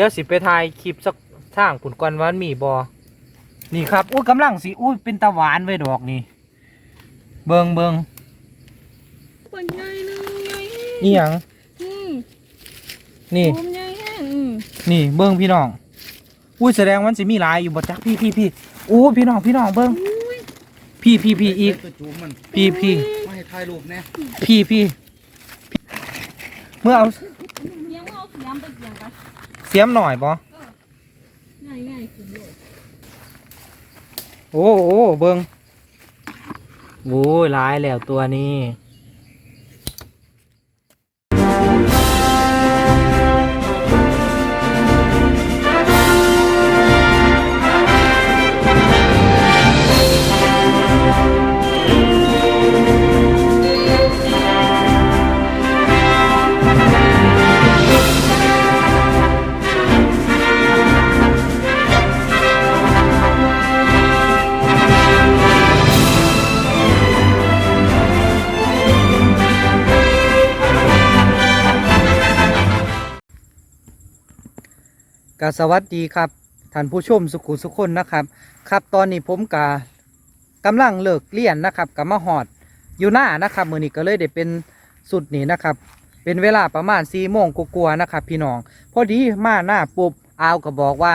ดี๋ยวสิไปถ่ายคลิปสักทางผุนก่อนว่ามันมีบอนี่ครับอุ้ยกำลังสิอุ้ยเป็นตะหวานไว้ดอกนี่ เบิงเบิงปัญญาหนึ่งใหญ่นี่หยังอืมนี่โอมใหญ่แห้งอืมนี่เบิงพี่น้อง อุ้ยแสดงว่ามันสิมีหลายอยู่บ่จักพี่พี่พี่อู้พี่น้องพี่น้องเบิงพี่พี่พี่อีก ตัวจูบมันพี่พี่ไม่ให้ถ่ายรูปแน่พี่พี่เมื่อเอา เลี้ยงเอาเสียมไปเลี้ยงกันเสี ยมหน่อยบ่ง่ายง่ายขึ้นเลยโอ้โอ้เบิงโอ้ยหลายแล้วตัวนี้ ก็สวัสดีครับท่านผู้ชมสุขุสุขคนนะครับ ครับตอนนี้ผมกากำลังเลิกเรียนนะครับกับมาหอดอยู่หน้านะครับมือนี้ก็เลยได้เป็นสุดนี้นะครับ เป็นเวลาประมาณสี่โมงกลัวๆนะครับ พี่น้องพอดีมาหน้าปุ๊บอาวก็บอกว่า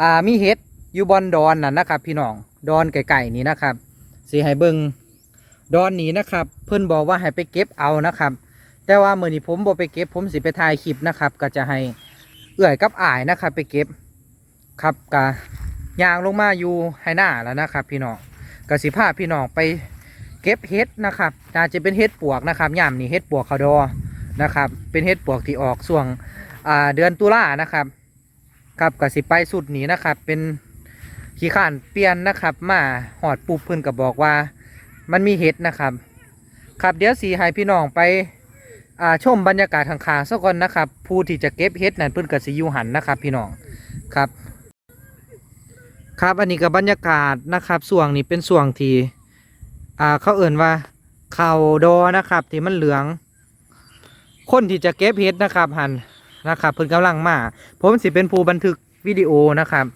อ่ามีเห็ดอยู่บอนดอนน่ะนะครับ พี่น้องดอนไก่ๆนี่นะครับสีให้เบิงดอนนี้นะครับ เพื่อนบอกว่าให้ไปเก็บเอานะครับ แต่ว่ามือนี้ผมบ่ไปเก็บผมสิไปถ่ายคลิปนะครับ ก็จะให้ เอื่อยกับอ่ายนะครับไปเก็บครับกะยางลงมาอยู่ให้หน้าแล้วนะครับ พี่น้องกสิพาพี่น้องไปเก็บเห็ดนะครับน่าจะเป็นเห็ดปวกนะครับย่ามนี่เห็ดปวกเขาดอนะครับ เป็นเห็ดปวกที่ออกช่วงเดือนตุลานะครับครับกสิไปสุดนี้นะครับ เป็นขี้ข้านเปลี่ยนนะครับ มาหอดปูพิ่นก็บบอกว่า มันมีเห็ดนะครับ ครับเดี๋ยวสีให้พี่น้องไป อ่าชมบรรยากาศข้างๆซะก่อนนะครับ ผู้ที่จะเก็บเฮ็ดนั่นเพิ่นก็สิอยู่หันนะครับ พี่น้องครับ ครับอันนี้ก็บรรยากาศนะครับส่วงนี้เป็นส่วงที่อ่าเขาเอื่นว่าเข่าดอนะครับที่มันเหลือง คนที่จะเก็บเฮ็ดนะครับหันนะครับเพิ่นกำลังมา ผมสิเป็นผู้บันทึกวิดีโอนะครับ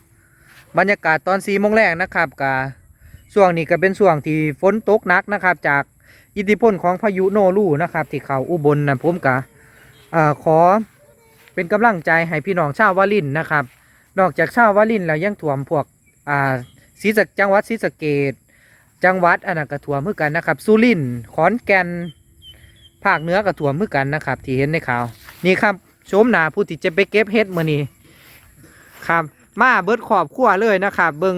บรรยากาศตอน4โมงแรกนะครับกาส่วงนี้ก็เป็นส่วงที่ฝนตกหนักนะครับ จาก อิทธิพลของพายุโนรูนะครับที่เขาอุบลนะผมกะขอเป็นกำลังใจให้พี่น้องชาววารินนะครับ นอกจากชาววารินแล้วยังถ่วมพวกศรีสะจังหวัดศรีสะเกดจังหวัดอันนั้นก็ถ่วมเพื่อกันนะครับสุรินทร์ขอนแก่นภาคเหนือก็ถ่วมเพื่อกันนะครับ ที่เห็นในข่าว นี่ครับโฉมหนาผู้ที่จะไปเก็บเห็ดมื่อนี้ครับ มาเบิดขอบขั้วเลยนะครับ เบิง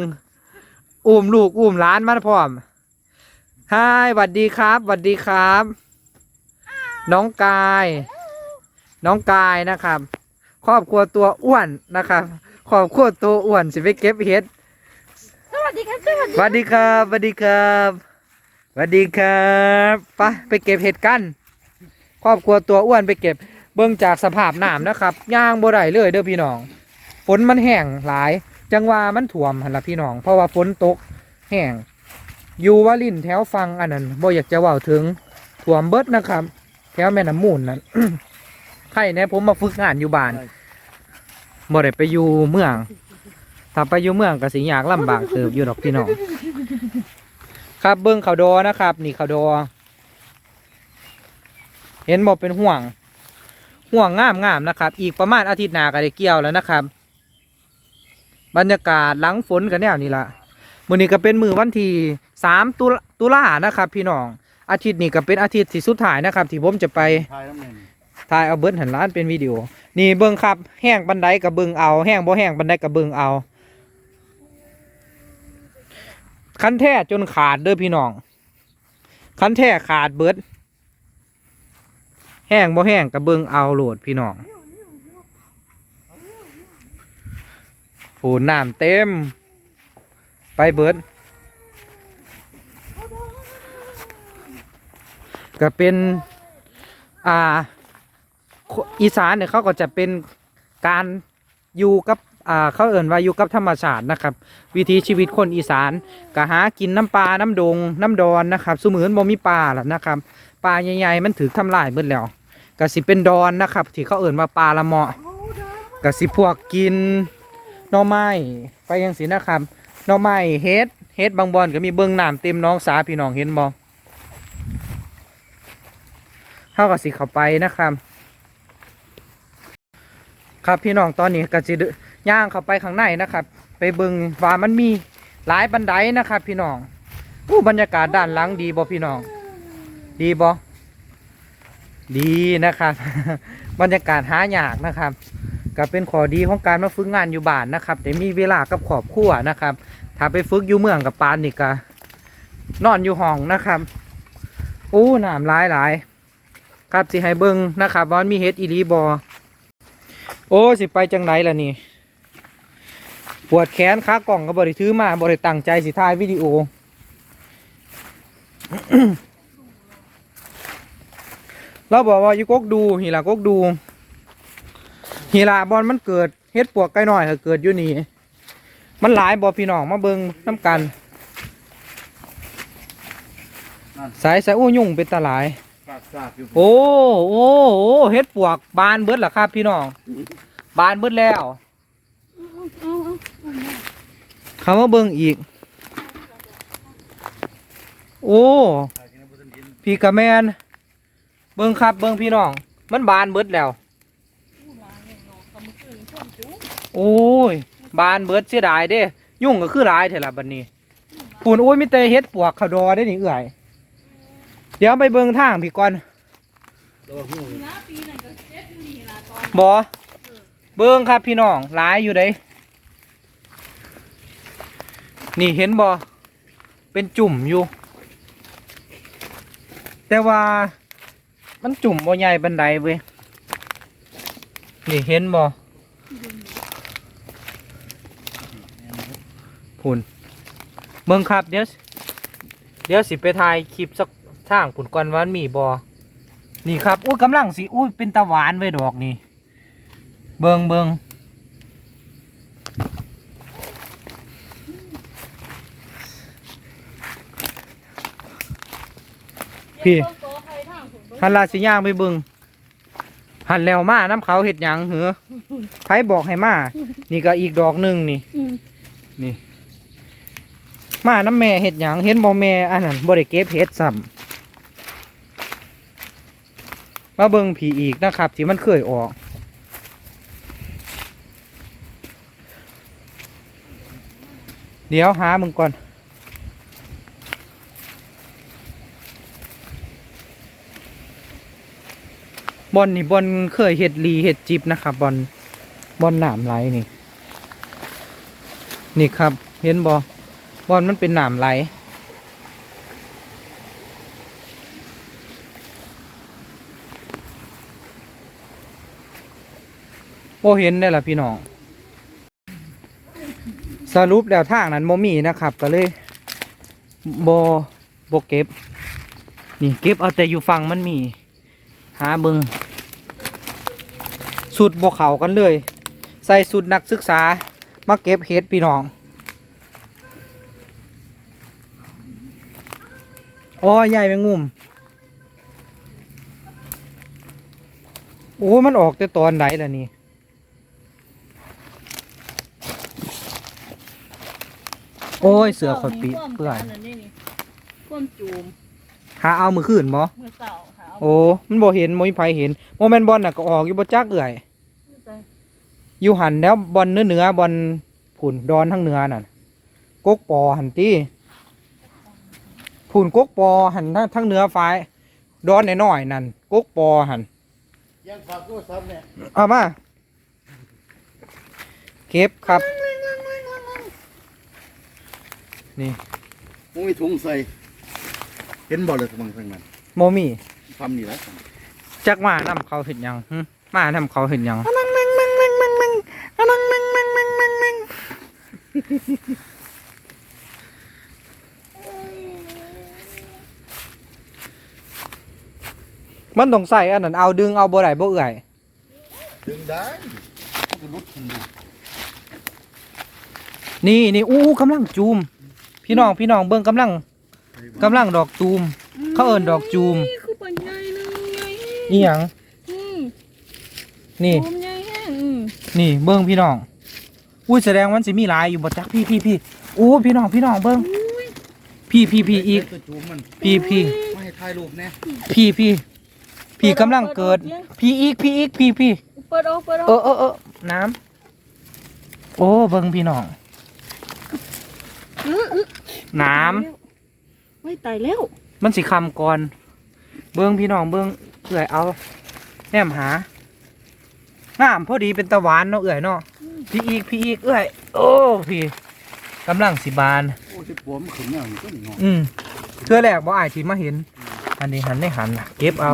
อุ้มลูกอุ้มล้านมาพร้อม ฮายสวัสดีครับสวัสดีครับ น้องกาย น้องกายนะครับ ครอบครัวตัวอ้วนนะครับ ครอบครัวตัวอ้วนสิไปเก็บเห็ดสวัสดีครับสวัสดีสวัสดีครับสวัสดีครับสวัสดีครับไปไปเก็บเห็ดกัน ครอบครัวตัวอ้วนไปเก็บ เบิ่งจากสภาพน้ำนะครับย่างบ่ได้เลยเด้อพี่น้องฝนมันแห้งหลาย จังว่ามันถ่วมหันละพี่น้อง เพราะว่าฝนตกแห้ง อยู่วาลินแถวฟังอันนั้นบ่อยากจะเว่าถึงถ่วมเบิดนะครับ แถวแม่น้ำมูลนั่นใครแน่ผมมาฝึกงานอยู่บ้านบ่ได้ไปอยู่เมือง ถ้าไปอยู่เมืองก็สิยากลำบากเติบอยู่ดอกพี่น้องครับเบิ้งเขาดอนะครับ นี่เขาดอ เห็นบอกเป็นห่วง ห่วงงามงามๆนะครับ อีกประมาณอาทิตย์หน้าก็ได้เกี่ยวแล้วนะครับ บรรยากาศหลังฝนกันแนวนี้ละมื้อนี้ก็เป็นมือวันที่ สามตุลาตุลานะครับ พี่น้อง อาทิตย์นี้ก็เป็นอาทิตย์ที่สุดท้ายนะครับ ที่ผมจะไปถ่ายน้ำเงินถ่ายเอาเบิร์ดหันล้านเป็นวิดีโอ นี่เบิ้งครับแห้งบันไดกับเบิ้งเอาแห้งบ่แห้งบันไดกับเบิ้งเอาคันแท้จนขาดเด้อพี่น้องคันแท้ขาดเบิดแห้งบ่แห้งกับเบิ้งเอาโหลดพี่น้องผูน้ำเต็ม ไปเบิด ก็เป็น อ่า อีสานเนี่ยเขาก็จะเป็นการอยู่กับอ่าเขาเอ่นว่าอยู่กับธรรมชาตินะครับ วิถีชีวิตคนอีสานก็หากินน้ำปลาน้ำดง น้ำดอนนะครับสมือนบ่มีปลาล่ะนะครับปลาใหญ่ๆมันถือทำลายเบิดแล้วก็สิเป็นดอนนะครับ ที่เขาเอ่นว่าปลาละเมาะกับสิพวกกินหน่อไม้ไปยังสินะครับหน่อไม้เฮ็ดเฮ็ดบางบอนก็มีเบิ่งน้ำเต็มน้องสาพี่น้องเห็นบ่ เฮาก็สิเข้าไปนะครับ ครับพี่น้องตอนนี้ก็สิย่างเข้าไปข้างในนะครับ ไปเบิ่งว่ามันมีหลายบันไดนะครับ พี่น้องอู้บรรยากาศด้านหลังดีบ่พี่น้อง ดีบ่ดีนะครับ บรรยากาศหายากนะครับก็เป็นข้อดีของการมาฝึกงานอยู่บ้านนะครับแต่มีเวลากับครอบครัวนะครับ ถ้าไปฝึกอยู่เมืองกับปานนี่ก็นอนอยู่ห้องนะครับ อู้น้ำหลายหลาย ครับสิให้เบิ่งนะครับว่ามันมีเฮ็ดอีหลีบอโอ้สิไปจังไหนล่ะนี่ ปวดแขนขากล่องก็บริถือมาบริตั้งใจสิถ่ายวิดีโอ เราบอกว่าอยู่กกดูฮีลากกดูฮีลาบอลมันเกิดเฮ็ดปวกไก่หน่อยก็เกิดอยู่นี่ มันหลายบอพี่น้องมาเบิงน้ำกัน สายสายโอ้ยุ่งเป็นตาหลาย ฝากฝากอยู่โอ้โอ้โอ้เฮ็ดปวกบานเบิดเหรอครับ พี่น้องบานเบิดแล้วเอาเอาคำว่าเบิ่งอีก โอ้พี่กะแมนเบิ่งครับเบิ่งพี่น้อง มันบานเบิดแล้ว โอ้ย บานเบิดเสียดายเด้ ยุ่งก็คือหลายเถอะล่ะบัดนี้ปุ่นโอ้ยมีแต่เฮ็ดปวกเขาดอได้นี่เอื่อย เดี๋ยวไปเบิ่งทางพี่ก่อนตัวหูน้าปีนั่นก็เจ็ดอนี่อนบอเบิ่งครับพี่น้องหลายอยู่เด้นี่เห็นบอเป็นจุ่มอยู่ แต่ว่ามันจุ่มบ่ใหญ่บันไดเว้ยนี่เห็นบอพุ่นเบิ่งครับเดี๋ยวเดี๋ยวสิไปถ่ายคลิปสัก ทางผุนก่อนว่ามันมีบอนี่ครับอุ้ยกำลังสิอุ้ยเป็นตะหวานไว้ยดอกนี่ เบิงเบิงพี่เบิ่งโต๊ะใครทางผมเบิ่งหันลาสิย่างไปเบิงหันแล้วมาน้ำเขาเห็ดหยังเหรอไผบอกให้มา นี่ก็อีกดอกหนึ่งนี่อืมนี่ มาน้ำแม่เห็ดหยังเห็นบ่แม่อันนั้นบ่ได้เก็บเห็ดซ้ำ มาเบิงผีอีกนะครับ ที่มันเคยออก เดี๋ยวหามึงก่อน บอลนี่บอลเคยเห็ดรีเห็ดจิบนะครับบอลบอลหนามไหลนี่ นี่ครับ เห็นบอบอลมันเป็นหนามไหล โอ้เห็นได้ละพี่น้อง สรุปแล้วทางนั้นโมมีนะครับ ก็เลยโบโบเก็บ นี่เก็บเอาแต่อยู่ฝั่งมันมี หาเบิงสุดบวเขากันเลย ใส่สุดนักศึกษา มาเก็บเฮ็ดพี่น้องโอ้ใหญ่แมงมุม โอ้ มันออกแต่ตอนไหนล่ะนี่ อ้ยเสือขดปีเปื่อยนั่นนี่นี่ความจูมหาเอามือขึ้นบ่เมื่อเช้าค่ะโอ้มันบ่เห็นบ่มีไผเห็นโมเมนบอลน่ะก็ออกอยู่บ่จักเอื่อยอยู่หันแล้วบอลเนื้อเนื้อบอลผุ่นดอนทั้งเนื้อน่ะกกปอหันตีผุ่นกกปอหันทั้งทั้งเนื้อฟ้ายดอนน้อยๆนั่นกกปอหันยังฝากโทรศัพท์เนี่ยเอามาเก็บครับ นี่มึงมีถุงใส่ เห็นบ่เลยมึงทางนั้นโมมี่ทำนี่แหละจักมานำเขาเห็นยังหึมานำเขาเห็นยังมังมังมังมังมังมังมังมังมังมังมังมังมันต้องใส่อันนั้นเอาดึงเอาบ่ได้บ่เอื่อยดึงได้มันก็ลุดขึ้นดูนี่นี่อู้กำลังจูม พี่น้องพี่น้องเบิ่งกำลังกำลังดอกจูม เขาเอิ้นดอกจูม นี่คือปัญญาเลยไงนี่หยังอืมนี่จูมใหญ่แห้งอืมนี่เบิ้งพี่น้อง อุ้ยแสดงว่ามันสิมีหลายอยู่บ่จักพี่พี่พี่อู้พี่น้องพี่น้องเบิ้งพี่พี่พี่อีกตัวจูมมันพี่พี่ไม่ให้ถ่ายรูปแน่พี่พี่พี่กำลังเกิด พี่อีกพี่อีกพี่พี่เปิดออกเปิดอเออกอเออเออน้ำโอ้เบิ้งพี่น้อง อื้ออื้อน้ไม่ตายแล้วำมันสิคำก่อน เบิ้งพี่น้องเบิ้งเอื่อยเอาแนมหาน้ำพอดีเป็นตะหวานเนาะเอื่อยเนาะพี่อีกพี่อีกเอื่อย โอ้พี่กำลังสิบานโอ้สิปวมนขึ้นเนี่ยมันก็หงอกอืมเทื่อแรกบ่อายที่มาเห็น อันนี้หันได้หันน่ะเก็บเอา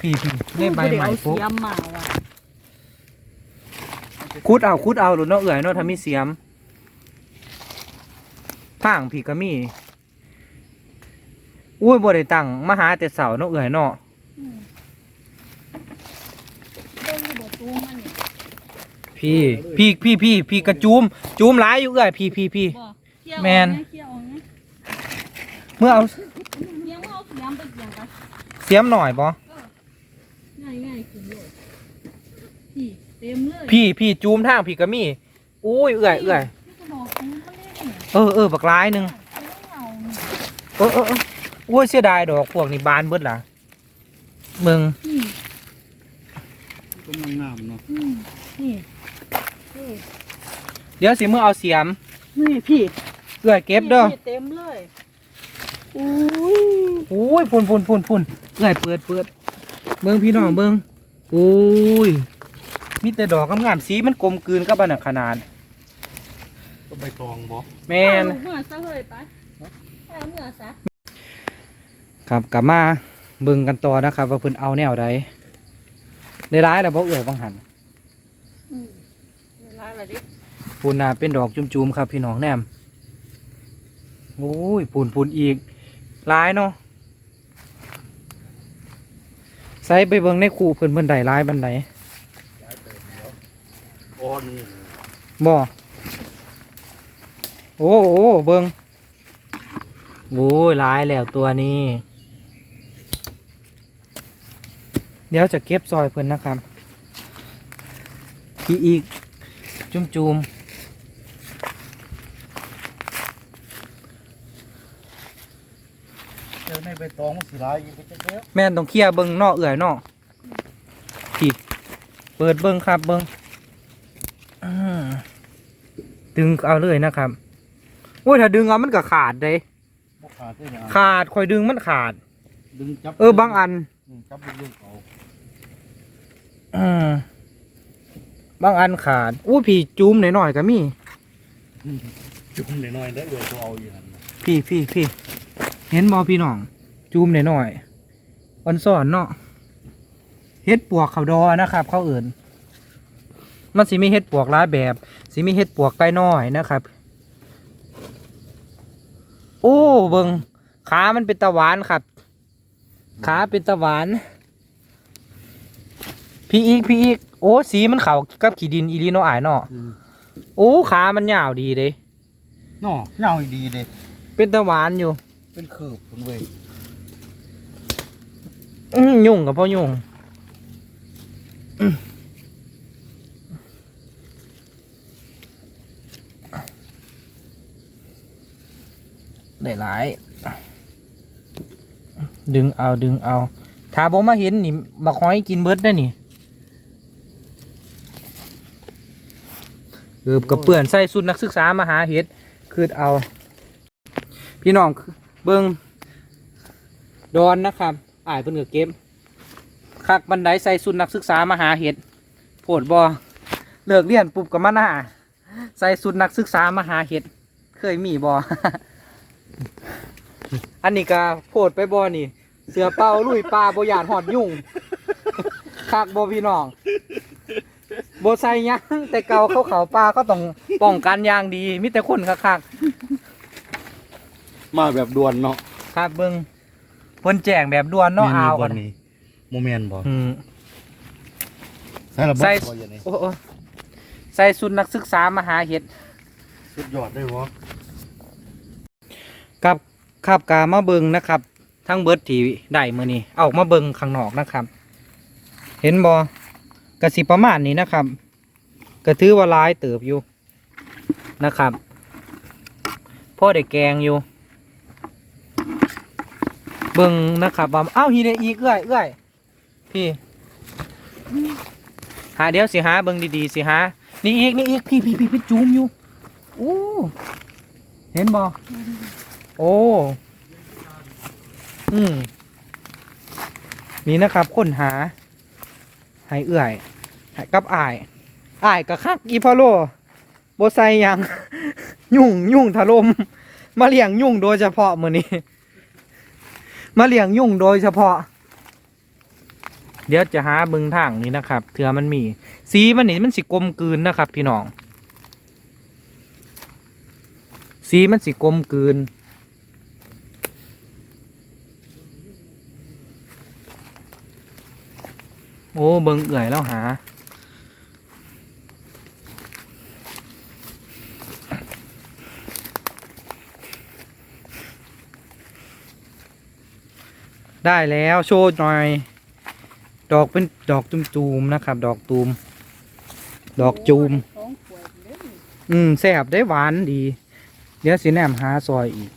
พี่พี่ได้ใบใหม่เอาปุ๊บเสียมมาว่ะคุดเอาคุดเอาหรือเนาะเอื่อยเนาะถ้ามีเสียม ทางพี่ก็มีอุ้ยบ่ได้ตังมาหาแต่เสาเนาะเอื่อยเนาะอืมเบิ่งอยู่บ่ตูมมันนี่พี่พี่พี่พี่พี่กระจูมจูมหลายอยู่เอื่อยพี่พี่พี่บ่เกี่ยวแม่นเกี่ยวเอาไงเมื่อเอาเกี่ยวเอาเสียมไปเกี่ยวกันเสียมหน่อยบ่ง่ายง่ายขึ้นเลยพี่เต็มเลยพี่พี่จูมทางพี่ก็มีอุ้ยเอื่อยเอื่อย เนี่ยเออเออบักหลายหนึงเอาเนี่ยเออเออเออโอ้ยเสียดายดอกพวกนี้บานเบิดล่ะเมืองนี่ก็มันงามเนาะอืมนี่นี่เดี๋ยวสิเมื่อเอาเสียมนี่พี่เอื้อยเก็บเด้อนี่เต็มเลยอุ้ยโอ้ยพุ่นพุ่นพุ่นพุ่นเอื้อยเปิดเปิดเบิ่งพี่น้องเบิ่งโอ้ยมีแต่ดอกงามๆสีมันกลมกลืนกับอันน่ะขนาด ก็ใบตองบ่แม่นเอาเมื่อซะเลยไปเอาเมื่อซะครับกลับมาเบิ่งกันต่อนะครับ ว่าเพิ่นเอาแนวใดได้ร้ายแล้วบ่เอื้อยบังหันอืมเวลาอะไรดิปูนน่ะเป็นดอกจุ่มๆครับพี่น้องแนมโอ้ยปูนปูนอีกร้ายเนาะใส่ไปเบิ่งในคูเพิ่นเพิ่นได้ร้ายบันไดอ๋อนี่บ่ โอ้โอ้เบิงโอ้ยร้ายแล้วตัวนี้ เดี๋ยวจะเก็บซอยเพิ่นนะครับพี่อีก จุ่มจุมเดี๋ยวในใบตองมันสิหลายอยู่ก็จะเด้อๆแม่นต้องเคลียร์เบิงนอกเอื่อยนอกพี่เปิดเบิงครับเบิงอืมดึงเอาเลยนะครับ โอ้ยถ้าดึงเอามันก็ขาดเลยบ่ขาดได้นะขาดคอยดึงมันขาด ดึงจับเออบางอันอืมจับลูกๆเอาอืมบางอันขาดอู้พี่จูมหน่อยๆก็มีอืมจุ่มหน่อยๆได้อเออตัวเอาอยู่นั่นน่ะพี่พี่พี่เห็นบอพี่น้องจูมหน่อยๆอ่อนสอนเนาะเฮ็ดปวกเขาดอนะครับ เขาเอื่น มันสิมีเฮ็ดปวกหลายแบบสิมีเฮ็ดปวกไก่น้อยนะครับ โอ้เบิงขามันเป็นตะหวานครับ ขาเป็นตะหวาน พี่อีกพี่อีก โอ้สีมันเขากับขีดินอีลีโนอายเนาะอืมโอ้ขามันยาวดีเลยเนาะเงาให้ดีเด้เป็นตะหวานอยู่ เป็นคืบพุ่นเว้ยอืมยุ่งกับพ่อยุ่งอืม ได้หลาย ดึงเอาดึงเอา ถ้าผมมาเห็นนี่มาคอยกินเบิร์ดได้นี่เกือบกับเปื่อนใส่สุดนักศึกษามาหาเห็ดคือเอา พี่น้องเบิงดอนนะครับอ่ายเพิ่นก็เก็บคักบันไดใส่สุดนักศึกษามาหาเห็ดโผดบอเลิกเรียนปุบกับมาหน้าใส่สุดนักศึกษามาหาเห็ด เคยมีบอ อันนี้ก็โผดไปบอนี่ เสือเป่าลุยปลาบยานหอดยุ่งคักบอพี่น้องโบใส่หยังแต่เก่าเขาเขาปลาเขาต้องป้องกันอย่างดีมิแต่คนคักๆมาแบบด่วนเนาะครับเบิ้งเพิ่นแจ้งแบบด่วนเนาะแม่เอาบ่กันนี่โมเมนต์บ่อืม ใส่ระเบิดใส่ บ่อย่างนี้โอ้โอ้ใส่สุดนักศึกษามาหาเห็ดสุดยอดได้บ่ ขับกามาเบิงนะครับ ทั้งเบิร์ดที่ได้มือนี้เอามาเบิงข้างนอกนะครับ เห็นบ่กระสิประมาณนี้นะครับก็ถือว่าลายเติบอยู่นะครับพ่อได้แกงอยู่ เบิงนะครับว่าอ้าวฮีเดอีกเอื้อยเอื้อยพี่หาเดี๋ยวสิหาเบิงดีๆสิหานี่อีกนี่อีกพี่พี่พี่พี่จูมอยู่โอ้เห็นบ่ โอ้ อืม นี่นะครับค้นหาให้เอื้อยให้กับอ้ายอ้ายกับคักอีพอโลโบใส่หยัง ยุ่งยุ่งถล่มมาเลี้ยงยุ่งโดยเฉพาะมือนี้ มาเลี้ยงยุ่งโดยเฉพาะ เดี๋ยวจะหาบึงทางนี้นะครับเถื่อมันมี สีมันนี่มันสิกลมกลืนนะครับ พี่น้อง สีมันสิกลมกลืน โอ้เบิงเอื่อยแล้วหา ได้แล้วโชว์หน่อย ดอกเป็นดอกตูมๆนะครับ ดอกตูม ดอกจูมสองขวดเด้ออืมแซ่บได้หวานดี เดี๋ยวสิแนมหาซอยอีก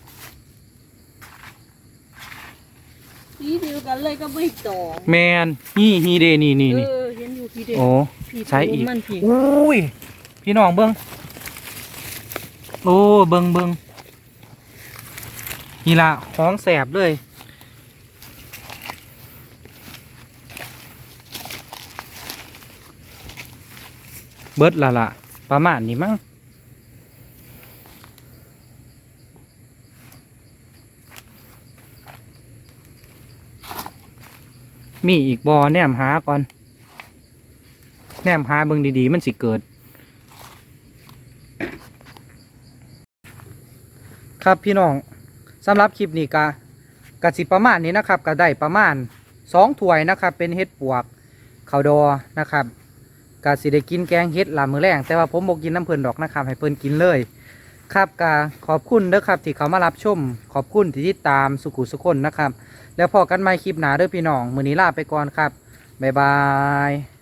สีเดียวกันเลยก็ไม่ตองแมนนี่ฮีเดนี่นี่นี่เออเห็นอยู่พี่เด็โอ้ พี่ใช้อีก มันพี่อุ้ย พี่น้องเบิ้งโอ้เบิ้งเบิ้งนี่ละของแสบเลยเบิดละละประมาณนี้มั้ง มีอีกบอแนมหาก่อน แนมหาเบิ่งดีๆ มันสิเกิด ครับพี่น้องสำหรับคลิปนี้กะกะสิประมาณนี้นะครับก็ได้ประมาณสองถ้วยนะครับ เป็นเห็ดปวกข้าวดอนะครับกะสิได้กินแกงเห็ดลามือแรงแต่ว่าผมบอกกินน้ำเพลินดอกนะครับ ให้เพลินกินเลย ครับกาขอบคุณเด้อครับที่เขามารับชม ขอบคุณที่ติดตามสุขุสุคนนะครับ แล้วพอกันใหม่คลิปหนาเด้อพี่น้อง มือนี้ลาไปก่อนครับ บ๊ายบาย